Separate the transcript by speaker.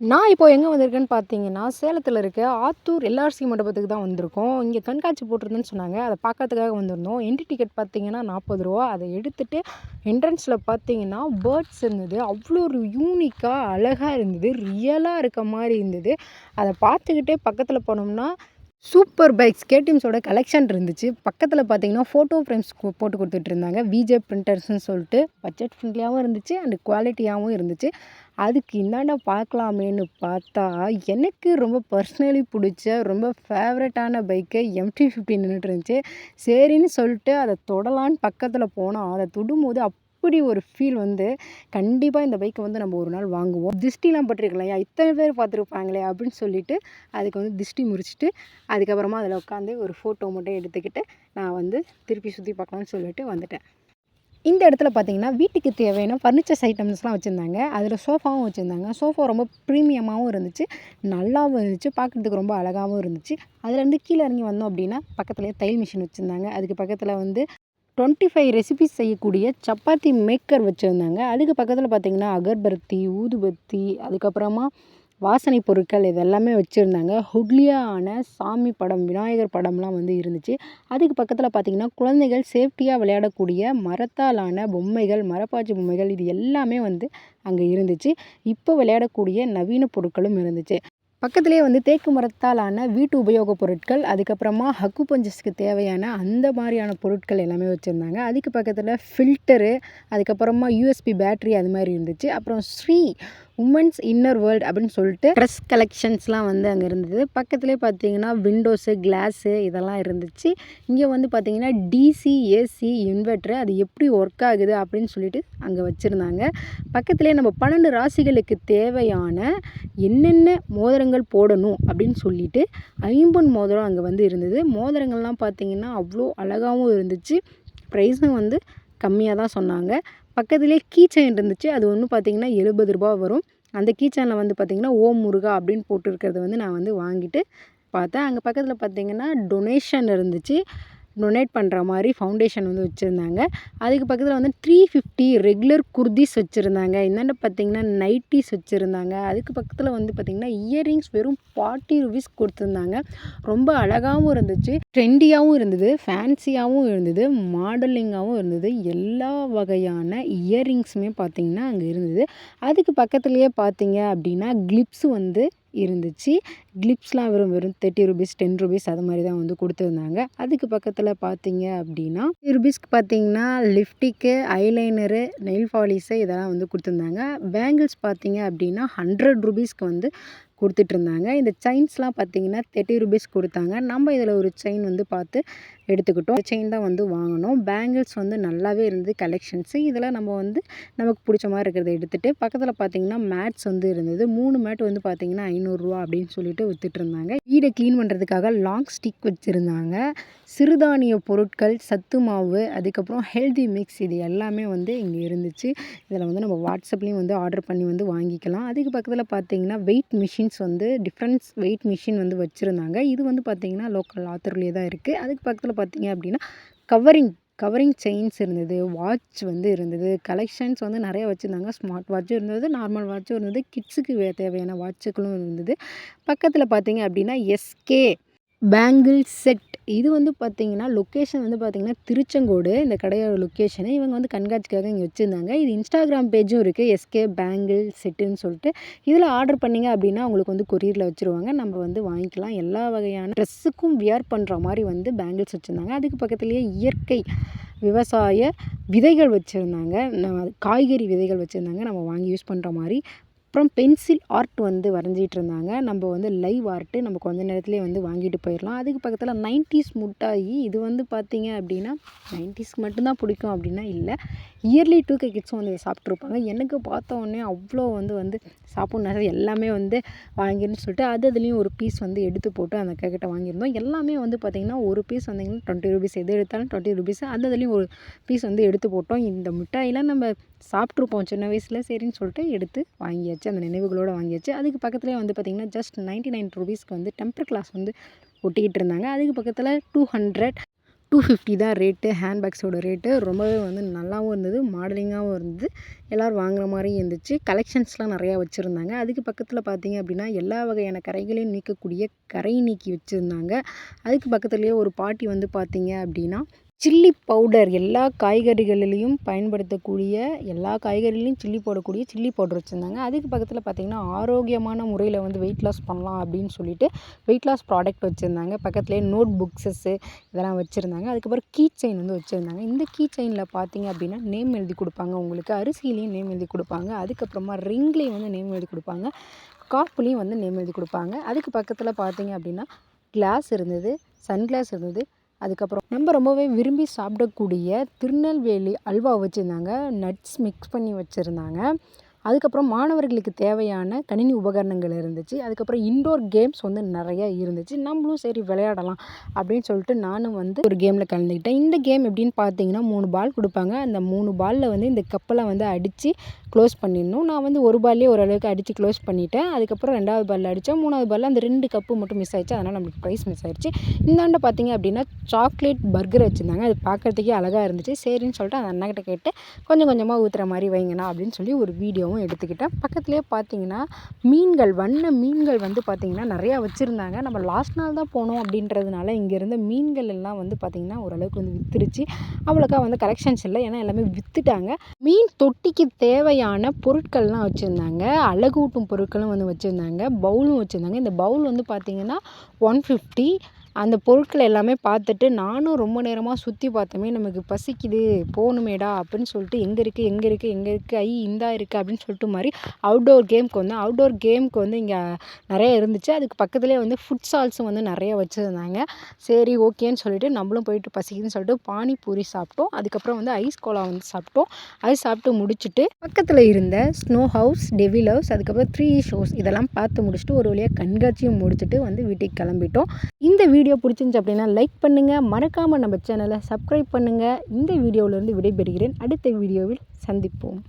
Speaker 1: நான் இப்போ எங்கே வந்திருக்கேன்னு பார்த்தீங்கன்னா, சேலத்தில் இருக்க ஆத்தூர் எல்ஆர்சி மண்டபத்துக்கு தான் வந்திருக்கோம். இங்கே கண்காட்சி போட்டிருந்தேன்னு சொன்னாங்க. அதை பார்க்கறதுக்காக வந்திருந்தோம். என்ட்ரி டிக்கெட் பார்த்தீங்கன்னா நாற்பது ரூபா அதை எடுத்துகிட்டு என்ட்ரன்ஸில் பார்த்தீங்கன்னா, பேர்ட்ஸ் இருந்தது. அவ்வளோ ஒரு யூனிக்காக அழகாக இருந்தது. ரியலாக இருக்க மாதிரி இருந்தது. அதை பார்த்துக்கிட்டே பக்கத்தில் போனோம்னா, சூப்பர் பைக்ஸ் கேடிஎம்ஸோட கலெக்ஷன் இருந்துச்சு. பக்கத்தில் பார்த்தீங்கன்னா, ஃபோட்டோ ஃப்ரேம்ஸ் போட்டு கொடுத்துட்ருந்தாங்க விஜே பிரிண்டர்ஸ்னு சொல்லிட்டு பட்ஜெட் ஃப்ரெண்ட்லியாகவும் இருந்துச்சு. அண்ட் குவாலிட்டியாகவும் இருந்துச்சு. அதுக்கு இந்தாண்ட பார்க்கலாமேன்னு பார்த்தா, எனக்கு ரொம்ப பர்சனலி பிடிச்ச ரொம்ப ஃபேவரட்டான பைக்கு எம்டி-50 நின்னுட்டு இருந்துச்சு. சரின்னு சொல்லிட்டு அதை தொடலான்னு பக்கத்தில் போனால் அதை தொடும்போது அப்படி ஒரு ஃபீல் வந்து, கண்டிப்பாக இந்த பைக்கை வந்து நம்ம ஒரு நாள் வாங்குவோம். திஷ்டிலாம் பட்டிருக்கு இத்தனை பேர் பார்த்துருப்பாங்களே அப்படின்னு சொல்லிட்டு, அதுக்கு வந்து திஷ்டி முறிச்சிட்டு அதுக்கப்புறமா அதில் உட்காந்து ஒரு ஃபோட்டோ மட்டும் எடுத்துக்கிட்டு, நான் வந்து திருப்பி சுற்றி பார்க்கலான்னு சொல்லிட்டு வந்துட்டேன். இந்த இடத்துல பார்த்தீங்கன்னா, வீட்டுக்கு தேவையான ஃபர்னிச்சர்ஸ் ஐட்டம்ஸ்லாம் வச்சுருந்தாங்க அதில் சோஃபாவும் வச்சுருந்தாங்க சோஃபா ரொம்ப ப்ரீமியமாகவும் இருந்துச்சு. நல்லாவும் இருந்துச்சு. பார்க்குறதுக்கு ரொம்ப அழகாகவும் இருந்துச்சு. அதுலேருந்து கீழே இறங்கி வந்தோம் அப்படின்னா, பக்கத்துலேயே தையல் மிஷின் வச்சுருந்தாங்க அதுக்கு பக்கத்தில் வந்து டுவெண்ட்டி ஃபைவ் ரெசிபிஸ் செய்யக்கூடிய சப்பாத்தி மேக்கர் வச்சுருந்தாங்க அதுக்கு பக்கத்தில் பார்த்திங்கன்னா அகர்பத்தி, ஊதுபத்தி, அதுக்கப்புறமா வாசனை பொருட்கள் இது எல்லாமே வச்சிருந்தாங்க. ஹுட்லியான சாமி படம், விநாயகர் படம்லாம் வந்து இருந்துச்சு. அதுக்கு பக்கத்தில் பார்த்திங்கன்னா குழந்தைகள் சேஃப்டியாக விளையாடக்கூடிய மரத்தாலான பொம்மைகள், மரப்பாச்சி பொம்மைகள் இது எல்லாமே வந்து அங்கே இருந்துச்சு. இப்போ விளையாடக்கூடிய நவீன பொருட்களும் இருந்துச்சு. பக்கத்திலேயே வந்து தேக்கு மரத்தாலான வீட்டு உபயோகப் பொருட்கள், அதுக்கப்புறமா ஹக்கு பஞ்சஸ்க்கு தேவையான அந்த மாதிரியான பொருட்கள் எல்லாமே வச்சுருந்தாங்க அதுக்கு பக்கத்தில் ஃபில்டரு, அதுக்கப்புறமா யூஎஸ்பி பேட்ரி அது மாதிரி இருந்துச்சு. அப்புறம் ஸ்ரீ உமன்ஸ் இன்னர் வேர்ல்ட் அப்படின்னு சொல்லிட்டு ட்ரெஸ் கலெக்ஷன்ஸ்லாம் வந்து அங்கே இருந்தது. பக்கத்துலேயே பார்த்தீங்கன்னா, விண்டோஸு, கிளாஸு இதெல்லாம் இருந்துச்சு. இங்கே வந்து பார்த்தீங்கன்னா, டிசி, ஏசி, இன்வெர்டர் அது எப்படி ஒர்க் ஆகுது அப்படின்னு சொல்லிட்டு அங்கே வச்சுருந்தாங்க பக்கத்திலேயே நம்ம 12 ராசிகளுக்கு தேவையான என்னென்ன மோதிரங்கள் போடணும் அப்படின்னு சொல்லிட்டு, ஐம்பொன் மோதிரம் அங்கே வந்து இருந்தது. மோதிரங்கள்லாம் பார்த்தீங்கன்னா, அவ்வளோ அழகாகவும் இருந்துச்சு. ப்ரைஸும் வந்து கம்மியாக தான் சொன்னாங்க. பக்கத்திலேயே கீ செயின் இருந்துச்சு. அது ஒன்று பார்த்தீங்கன்னா, எழுபது ரூபா வரும். அந்த கீ வந்து பார்த்திங்கன்னா ஓம் முருகா அப்படின்னு போட்டிருக்கிறத வந்து நான் வந்து வாங்கிட்டு பார்த்தேன். அங்கே பக்கத்தில் பார்த்திங்கன்னா டொனேஷன் இருந்துச்சு. டொனேட் பண்ணுற மாதிரி ஃபவுண்டேஷன் வந்து வச்சுருந்தாங்க அதுக்கு பக்கத்தில் வந்து 350 ரெகுலர் குர்தீஸ் வச்சுருந்தாங்க இந்தாண்ட பார்த்தீங்கன்னா, நைட்டிஸ் வச்சுருந்தாங்க அதுக்கு பக்கத்தில் வந்து பார்த்திங்கன்னா இயரிங்ஸ் வெறும் ஃபார்ட்டி ருபீஸ் கொடுத்துருந்தாங்க ரொம்ப அழகாவும் இருந்துச்சு. ட்ரெண்டியாகவும் இருந்தது. ஃபேன்சியாகவும் இருந்தது. மாடலிங்காகவும் இருந்தது. எல்லா வகையான இயரிங்ஸுமே பார்த்திங்கன்னா அங்கே இருந்தது. அதுக்கு பக்கத்துலேயே பார்த்திங்க அப்படின்னா, கிளிப்ஸ் வந்து இருந்துச்சு. கிளிப்ஸ்லாம் வெறும் வெறும் தேர்ட்டி ருபீஸ் டென் ருபீஸ் அது மாதிரி தான் வந்து கொடுத்துருந்தாங்க அதுக்கு பக்கத்தில் பார்த்தீங்க அப்படின்னா, ருபீஸ்க்கு பார்த்தீங்கன்னா, லிப்டிக்கு, ஐலைனரு, நெயில் பாலிஷு இதெல்லாம் வந்து கொடுத்துருந்தாங்க பேங்கிள்ஸ் பார்த்தீங்க அப்படின்னா, ஹண்ட்ரட் ருபீஸ்க்கு வந்து கொடுத்துட்ருந்தாங்க இந்த செயின்ஸ்லாம் பார்த்தீங்கன்னா, தேர்ட்டி ருபீஸ் கொடுத்தாங்க நம்ம இதில் ஒரு செயின் வந்து பார்த்து எடுத்துக்கிட்டோம். செயின் தான் வந்து வாங்கினோம் பேங்கிள்ஸ் வந்து நல்லாவே இருந்தது கலெக்ஷன்ஸு. இதெல்லாம் நம்ம வந்து நமக்கு பிடிச்ச மாதிரி இருக்கிறத எடுத்துகிட்டு பக்கத்தில் பார்த்தீங்கன்னா, மேட்ஸ் வந்து இருந்தது. மூணு மேட் வந்து பார்த்தீங்கன்னா, ஐநூறுரூவா அப்படின்னு சொல்லிட்டு விற்றுட்ருந்தாங்க வீடை க்ளீன் பண்ணுறதுக்காக லாங் ஸ்டிக் வச்சுருந்தாங்க சிறுதானிய பொருட்கள், சத்து மாவு, அதுக்கப்புறம் ஹெல்தி மிக்ஸ் இது எல்லாமே வந்து இங்கே இருந்துச்சு. இதில் வந்து நம்ம வாட்ஸ்அப்லேயும் வந்து ஆர்டர் பண்ணி வந்து வாங்கிக்கலாம். அதுக்கு பக்கத்தில் பார்த்தீங்கன்னா, வெயிட் மிஷின் மிஷின்ஸ் வந்து டிஃப்ரெண்ட்ஸ் வெயிட் மிஷின் வந்து வச்சுருந்தாங்க இது வந்து பார்த்திங்கன்னா லோக்கல் ஆத்தூர்லேயே தான் இருக்குது அதுக்கு பக்கத்தில் பார்த்திங்க அப்படின்னா, கவரிங் கவரிங் செயின்ஸ் இருந்தது. வாட்ச் வந்து இருந்தது. கலெக்ஷன்ஸ் வந்து நிறைய வச்சுருந்தாங்க ஸ்மார்ட் வாட்சும் இருந்தது. நார்மல் வாட்சும் இருந்தது. கிட்ஸுக்கு தேவையான வாட்சுகளும் இருந்தது. பக்கத்தில் பார்த்திங்க அப்படின்னா, எஸ்கே பேங்கிள் செட் இது வந்து பார்த்தீங்கன்னா, லொக்கேஷன் வந்து பார்த்தீங்கன்னா, திருச்செங்கோடு இந்த கடையோட லொக்கேஷனு. இவங்க வந்து கண்காட்சிக்காக இங்கே வச்சுருந்தாங்க இது இன்ஸ்டாகிராம் பேஜும் இருக்குது எஸ்கே பேங்கிள் செட்டுன்னு சொல்லிட்டு. இதில் ஆர்டர் பண்ணிங்க அப்படின்னா, உங்களுக்கு வந்து கொரியரில் வச்சுருவாங்க. நம்ம வந்து வாங்கிக்கலாம். எல்லா வகையான ட்ரெஸ்ஸுக்கும் வியர் பண்ணுற மாதிரி வந்து பேங்கிள்ஸ் வச்சுருந்தாங்க அதுக்கு பக்கத்துலேயே இயற்கை விவசாய விதைகள் வச்சுருந்தாங்க நம்ம காய்கறி விதைகள் வச்சுருந்தாங்க நம்ம வாங்கி யூஸ் பண்ணுற மாதிரி அப்புறம் பென்சில் ஆர்ட் வந்து வரைஞ்சிட்டுருந்தாங்க. நம்ம வந்து லைவ் ஆர்ட்டு நம்ம கொஞ்ச நேரத்துலேயே வந்து வாங்கிட்டு போயிடலாம் அதுக்கு பக்கத்தில் 90ஸ் முட்டாயி இது வந்து பார்த்திங்க அப்படின்னா, 90ஸ்க்கு மட்டும்தான் பிடிக்கும் அப்படின்னா இல்லை இயர்லி டூ கே கிட்ஸும் வந்து சாப்பிட்ருப்பாங்க எனக்கு பார்த்த உடனே அவ்வளோ வந்து வந்து சாப்பிடணும் எல்லாமே வந்து வாங்கிருன்னு சொல்லிட்டு, அது அதுலேயும் ஒரு பீஸ் வந்து எடுத்து போட்டு அந்த அக்காகிட்ட வாங்கியிருந்தோம். எல்லாமே வந்து பார்த்தீங்கன்னா, ஒரு பீஸ் வந்தீங்கன்னா டுவெண்ட்டி ருபீஸ் எது எடுத்தாலும் டுவெண்ட்டி ருபீஸ் அது அதுலேயும் ஒரு பீஸ் வந்து எடுத்து போட்டோம். இந்த மிட்டாயெலாம் நம்ம சாப்பிட்ருப்போம் சின்ன வயசில் சரின்னு சொல்லிட்டு எடுத்து வாங்கியாச்சு. அந்த நினைவுகளோடு வாங்கியாச்சு. அதுக்கு பக்கத்துலேயே வந்து பார்த்திங்கன்னா ஜஸ்ட் நைன்ட்டி நைன் ருபீஸ்க்கு வந்து டெம்பர் கிளாஸ் வந்து ஒட்டிக்கிட்டு இருந்தாங்க. அதுக்கு பக்கத்தில 200 டூ ஃபிஃப்டி தான் ரேட்டு ஹேண்ட்பேக்ஸோட ரேட்டு ரொம்பவே வந்து நல்லாவும் இருந்தது மாடலிங்காகவும் இருந்தது எல்லோரும் வாங்குற மாதிரியும் இருந்துச்சு கலெக்ஷன்ஸ்லாம் நிறையா வச்சுருந்தாங்க அதுக்கு பக்கத்தில் பார்த்தீங்க அப்படின்னா எல்லா வகையான கரைகளையும் நீக்கக்கூடிய கரை நீக்கி வச்சுருந்தாங்க அதுக்கு பக்கத்துலேயே ஒரு பாட்டி வந்து பார்த்திங்க அப்படின்னா சில்லி பவுடர் எல்லா காய்கறிகளிலையும் பயன்படுத்தக்கூடிய எல்லா காய்கறிலையும் சில்லி போடக்கூடிய சில்லி பவுடர் வச்சுருந்தாங்க. அதுக்கு பக்கத்தில் பார்த்திங்கன்னா ஆரோக்கியமான முறையில் வந்து வெயிட் லாஸ் பண்ணலாம் அப்படின்னு சொல்லிட்டு வெயிட் லாஸ் ப்ராடக்ட் வச்சுருந்தாங்க. பக்கத்துலேயே நோட் புக்ஸஸ்ஸு இதெல்லாம் வச்சுருந்தாங்க. அதுக்கப்புறம் கீ செயின் வந்து வச்சுருந்தாங்க. இந்த கீ செயினில் பார்த்திங்க அப்படின்னா நேம் எழுதி கொடுப்பாங்க. உங்களுக்கு அரிசியிலையும் நேம் எழுதி கொடுப்பாங்க. அதுக்கப்புறமா ரிங்லேயும் வந்து நேம் எழுதி கொடுப்பாங்க. காப்புலேயும் வந்து நேம் எழுதி கொடுப்பாங்க. அதுக்கு பக்கத்தில் பார்த்திங்க அப்படின்னா கிளாஸ் இருந்தது சன் கிளாஸ் இருந்தது அதுக்கப்புறம் நம்ம ரொம்பவே விரும்பி சாப்பிடக்கூடிய திருநெல்வேலி அல்வா வச்சுருந்தாங்க. நட்ஸ் மிக்ஸ் பண்ணி வச்சுருந்தாங்க. அதுக்கப்புறம் மாணவர்களுக்கு தேவையான கணினி உபகரணங்கள் இருந்துச்சு. அதுக்கப்புறம் இன்டோர் கேம்ஸ் வந்து நிறையா இருந்துச்சு. நம்மளும் சரி விளையாடலாம் அப்படின்னு சொல்லிட்டு நானும் வந்து ஒரு கேமில் கலந்துக்கிட்டேன். இந்த கேம் எப்படின்னு பார்த்தீங்கன்னா மூணு பால் கொடுப்பாங்க. அந்த மூணு பாலில் வந்து இந்த கப்பலை வந்து அடித்து க்ளோஸ் பண்ணிடணும். நான் வந்து ஒரு பால்லேயே ஓரளவுக்கு அடித்து க்ளோஸ் பண்ணிவிட்டேன் அதுக்கப்புறம் ரெண்டாவது பாலில் அடித்தேன் மூணாவது பாலில் அந்த ரெண்டு கப்பு மட்டும் மிஸ் ஆயிடுச்சு. அதனால் நம்மளுக்கு ப்ரைஸ் மிஸ் ஆயிடுச்சு. இந்தாண்ட பார்த்தீங்க அப்படின்னா சாக்லேட் பர்கர் வச்சுருந்தாங்க. அது பார்க்குறதுக்கே அழகாக இருந்துச்சு. சரின்னு சொல்லிட்டு அந்த அண்ணாக்கிட்ட கேட்டு கொஞ்சம் கொஞ்சமாக ஊற்றுற மாதிரி வைங்கண்ணா அப்படின்னு சொல்லி ஒரு வீடியோவும் எடுத்துக்கிட்டேன். பக்கத்துலேயே பார்த்தீங்கன்னா மீன்கள் வண்ண மீன்கள் வந்து பார்த்திங்கன்னா நிறையா வச்சுருந்தாங்க. நம்ம லாஸ்ட் நாள் தான் போனோம் அப்படின்றதுனால இங்கே இருந்த மீன்கள் எல்லாம் வந்து பார்த்திங்கன்னா ஓரளவுக்கு வந்து விற்றுருச்சு அவ்வளோக்கா வந்து கலெக்ஷன்ஸ் இல்லை. ஏன்னா எல்லாமே விற்றுட்டாங்க மீன் தொட்டிக்கு தேவை தேவையான பொருட்கள்லாம் வச்சுருந்தாங்க. அழகூட்டும் பொருட்களும் வந்து வச்சுருந்தாங்க. பவுலும் வச்சுருந்தாங்க. இந்த பவுல் வந்து பார்த்திங்கன்னா ஒன் ஃபிஃப்டி அந்த பொருட்கள் எல்லாமே பார்த்துட்டு நானும் ரொம்ப நேரமாக சுற்றி பார்த்தோமே நமக்கு பசிக்குது போகணுமேடா அப்படின்னு சொல்லிட்டு எங்கே இருக்குது எங்கே இருக்குது எங்கே இருக்குது ஐ இந்தா இருக்குது அப்படின்னு சொல்லிட்டு மாதிரி அவுட்டோர் கேம்க்கு வந்தேன் அவுட்டோர் கேம்க்கு வந்து இங்கே நிறைய இருந்துச்சு. அதுக்கு பக்கத்துலேயே வந்து ஃபுட்ஸால்ஸும் வந்து நிறைய வச்சுருந்தாங்க. சரி ஓகேன்னு சொல்லிட்டு நம்மளும் போயிட்டு பசிக்குதுன்னு சொல்லிட்டு பானிபூரி சாப்பிட்டோம். அதுக்கப்புறம் வந்து ஐஸ் கோலா வந்து சாப்பிட்டோம். அது சாப்பிட்டு முடிச்சுட்டு பக்கத்தில் இருந்த ஸ்னோ ஹவுஸ் டெவில் ஹவுஸ் அதுக்கப்புறம் த்ரீ ஷோஸ் இதெல்லாம் பார்த்து முடிச்சுட்டு ஒரு வழியாக கண்காட்சியும் முடிச்சுட்டு வந்து வீட்டுக்கு கிளம்பிட்டோம். இந்த வீடியோ பிடிச்சிருந்துச்சி அப்படின்னா லைக் பண்ணுங்கள் மறக்காமல் நம்ம சேனலை சப்ஸ்கிரைப் பண்ணுங்கள் இந்த வீடியோவிலேருந்து விடைபெறுகிறேன். அடுத்த வீடியோவில் சந்திப்போம்.